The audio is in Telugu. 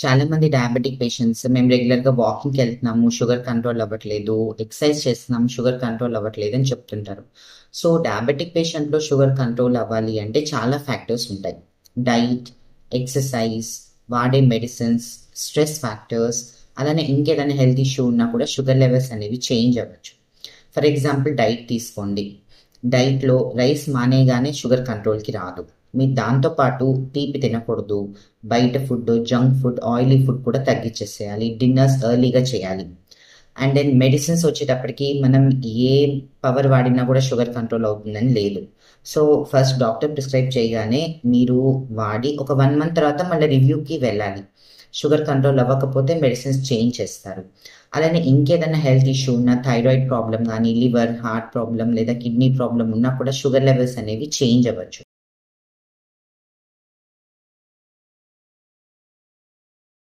చాలా మంది డయాబెటిక్ పేషెంట్స్ మేము రెగ్యులర్‌గా వాకింగ్‌కి వెళ్తున్నాము, షుగర్ కంట్రోల్ అవ్వట్లేదు, ఎక్సర్సైజ్ చేస్తున్నాము, షుగర్ కంట్రోల్ అవ్వట్లేదు అని చెప్తుంటారు. సో, డయాబెటిక్ పేషెంట్‌లో షుగర్ కంట్రోల్ అవ్వాలి అంటే చాలా ఫ్యాక్టర్స్ ఉంటాయి. డైట్, ఎక్సర్సైజ్, వాడే మెడిసిన్స్, స్ట్రెస్ ఫ్యాక్టర్స్ అలానే ఇంకేదైనా హెల్త్ ఇష్యూ ఉన్నా కూడా షుగర్ లెవెల్స్ అనేవి చేంజ్ అవ్వచ్చు. ఫర్ ఎగ్జాంపుల్ డైట్ తీసుకోండి. డైట్‌లో రైస్ మానేగానే షుగర్ కంట్రోల్‌కి రాదు. మీరు దాంతో పాటు తీపి తినకూడదు. బయట food, junk food, oily food కూడా తగ్గించేసేయాలి. డిన్నర్స్ ఎర్లీగా చేయాలి. అండ్ దెన్ మెడిసిన్స్ వచ్చేటప్పటికి మనం ఏ పవర్ వాడినా కూడా షుగర్ కంట్రోల్ అవుతుందని లేదు. సో, ఫస్ట్ డాక్టర్ ప్రిస్క్రైబ్ చేయగానే మీరు వాడి ఒక వన్ మంత్ తర్వాత మళ్ళీ రివ్యూకి వెళ్ళాలి. షుగర్ కంట్రోల్ అవ్వకపోతే మెడిసిన్స్ చేంజ్ చేస్తారు. అలానే ఇంకేదైనా హెల్త్ ఇష్యూ ఉన్నా థైరాయిడ్ ప్రాబ్లం కానీ లివర్, హార్ట్ ప్రాబ్లం లేదా కిడ్నీ ప్రాబ్లం ఉన్నా కూడా షుగర్ లెవెల్స్ అనేవి చేంజ్ అవ్వచ్చు.